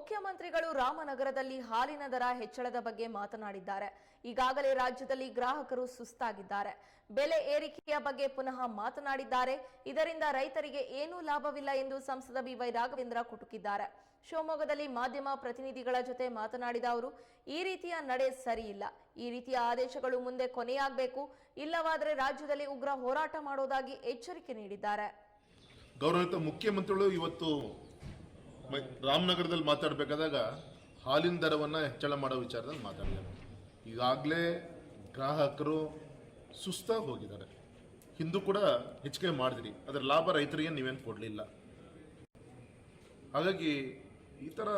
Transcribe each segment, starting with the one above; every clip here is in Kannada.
ಮುಖ್ಯಮಂತ್ರಿಗಳು ರಾಮನಗರದಲ್ಲಿ ಹಾಲಿನ ದರ ಹೆಚ್ಚಳದ ಬಗ್ಗೆ ಮಾತನಾಡಿದ್ದಾರೆ. ಈಗಾಗಲೇ ರಾಜ್ಯದಲ್ಲಿ ಗ್ರಾಹಕರು ಸುಸ್ತಾಗಿದ್ದಾರೆ. ಬೆಲೆ ಏರಿಕೆಯ ಬಗ್ಗೆ ಪುನಃ ಮಾತನಾಡಿದ್ದಾರೆ. ಇದರಿಂದ ರೈತರಿಗೆ ಏನೂ ಲಾಭವಿಲ್ಲ ಎಂದು ಸಂಸದ ಬಿವೈ ರಾಘವೇಂದ್ರ ಕುಟುಕಿದ್ದಾರೆ. ಶಿವಮೊಗ್ಗದಲ್ಲಿ ಮಾಧ್ಯಮ ಪ್ರತಿನಿಧಿಗಳ ಜೊತೆ ಮಾತನಾಡಿದ ಅವರು, ಈ ರೀತಿಯ ನಡೆ ಸರಿಯಿಲ್ಲ. ಈ ರೀತಿಯ ಆದೇಶಗಳು ಮುಂದೆ ಕೊನೆಯಾಗಬೇಕು. ಇಲ್ಲವಾದರೆ ರಾಜ್ಯದಲ್ಲಿ ಉಗ್ರ ಹೋರಾಟ ಮಾಡೋದಾಗಿ ಎಚ್ಚರಿಕೆ ನೀಡಿದ್ದಾರೆ. ಗೌರವಿತ ಮುಖ್ಯಮಂತ್ರಿಗಳು, ಇವತ್ತು ರಾಮನಗರದಲ್ಲಿ ಮಾತಾಡಬೇಕಾದಾಗ ಹಾಲಿನ ದರವನ್ನು ಹೆಚ್ಚಳ ಮಾಡೋ ವಿಚಾರದಲ್ಲಿ ಮಾತಾಡಿದ್ದಾರೆ. ಈಗಾಗಲೇ ಗ್ರಾಹಕರು ಸುಸ್ತಾಗಿ ಹೋಗಿದ್ದಾರೆ. ಹಿಂದೂ ಕೂಡ ಹೆಚ್ಚಿಗೆ ಮಾಡಿದ್ರಿ. ಅದರ ಲಾಭ ರೈತರಿಗೆ ನೀವೇನು ಕೊಡಲಿಲ್ಲ. ಹಾಗಾಗಿ ಈ ಥರ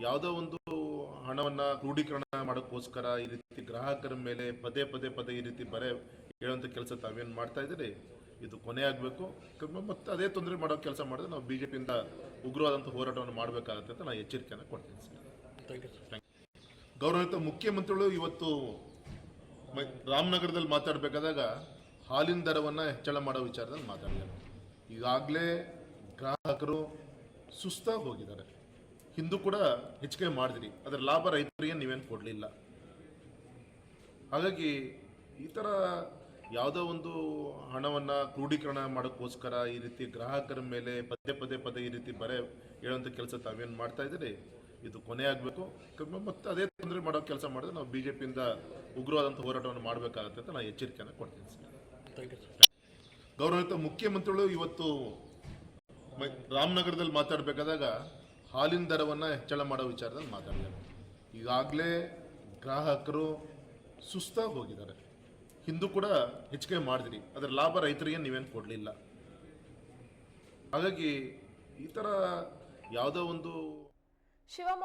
ಯಾವುದೋ ಒಂದು ಹಣವನ್ನು ಕ್ರೋಢೀಕರಣ ಮಾಡೋಕ್ಕೋಸ್ಕರ ಈ ರೀತಿ ಗ್ರಾಹಕರ ಮೇಲೆ ಪದೇ ಪದೇ ಪದೇ ಈ ರೀತಿ ಬರೆ ಹೇಳುವಂಥ ಕೆಲಸ ತಾವೇನು ಮಾಡ್ತಾ ಇದ್ದೀರಿ? ಇದು ಕೊನೆ ಆಗಬೇಕು. ಮತ್ತೆ ಅದೇ ತೊಂದರೆ ಮಾಡೋ ಕೆಲಸ ಮಾಡಿದ್ರೆ ನಾವು ಬಿ ಜೆ ಪಿಯಿಂದ ಉಗ್ರವಾದಂಥ ಹೋರಾಟವನ್ನು ಮಾಡಬೇಕಾಗತ್ತೆ ಅಂತ ನಾನು ಎಚ್ಚರಿಕೆಯನ್ನು ಕೊಡ್ತೀನಿ ಸರ್. ಗೌರವಿತ ಮುಖ್ಯಮಂತ್ರಿಗಳು ಇವತ್ತು ರಾಮನಗರದಲ್ಲಿ ಮಾತಾಡಬೇಕಾದಾಗ ಹಾಲಿನ ದರವನ್ನು ಹೆಚ್ಚಳ ಮಾಡೋ ವಿಚಾರದಲ್ಲಿ ಮಾತಾಡಿದ್ದಾರೆ. ಈಗಾಗಲೇ ಗ್ರಾಹಕರು ಸುಸ್ತಾಗಿ ಹೋಗಿದ್ದಾರೆ. ಹಿಂದೂ ಕೂಡ ಹೆಚ್ಚಿಗೆ ಮಾಡಿದ್ರಿ. ಅದರ ಲಾಭ ರೈತರಿಗೆ ನೀವೇನು ಕೊಡಲಿಲ್ಲ. ಹಾಗಾಗಿ ಈ ಥರ ಯಾವುದೋ ಒಂದು ಹಣವನ್ನು ಕ್ರೋಢೀಕರಣ ಮಾಡೋಕ್ಕೋಸ್ಕರ ಈ ರೀತಿ ಗ್ರಾಹಕರ ಮೇಲೆ ಪದೇ ಪದೇ ಪದೇ ಈ ರೀತಿ ಬರೆ ಹೇಳುವಂಥ ಕೆಲಸ ತಾವೇನು ಮಾಡ್ತಾ ಇದ್ದೀರಿ? ಇದು ಕೊನೆ ಆಗಬೇಕು. ಮತ್ತು ಅದೇ ತೊಂದರೆ ಮಾಡೋ ಕೆಲಸ ಮಾಡಿದ್ರೆ ನಾವು ಬಿ ಜೆ ಪಿಯಿಂದ ಉಗ್ರವಾದಂಥ ಹೋರಾಟವನ್ನು ಮಾಡಬೇಕಾಗತ್ತೆ ಅಂತ ನಾನು ಎಚ್ಚರಿಕೆಯನ್ನು ಕೊಡ್ತೀನಿ ಸರ್. ಗೌರವಿತ ಮುಖ್ಯಮಂತ್ರಿಗಳು ಇವತ್ತು ಮ- ರಾಮನಗರದಲ್ಲಿ ಮಾತಾಡಬೇಕಾದಾಗ ಹಾಲಿನ ದರವನ್ನು ಹೆಚ್ಚಳ ಮಾಡೋ ವಿಚಾರದಲ್ಲಿ ಮಾತಾಡಿದ್ದಾರೆ. ಈಗಾಗಲೇ ಗ್ರಾಹಕರು ಸುಸ್ತಾಗಿ ಹೋಗಿದ್ದಾರೆ. ಹಿಂದೂ ಕೂಡ ಹೆಚ್ಚಿಗೆ ಮಾಡಿದ್ರಿ. ಅದರ ಲಾಭ ರೈತರಿಗೆ ನೀವೇನು ಕೊಡಲಿಲ್ಲ. ಹಾಗಾಗಿ ಈ ಥರ ಯಾವುದೋ ಒಂದು ಶಿವಮೊಗ್ಗ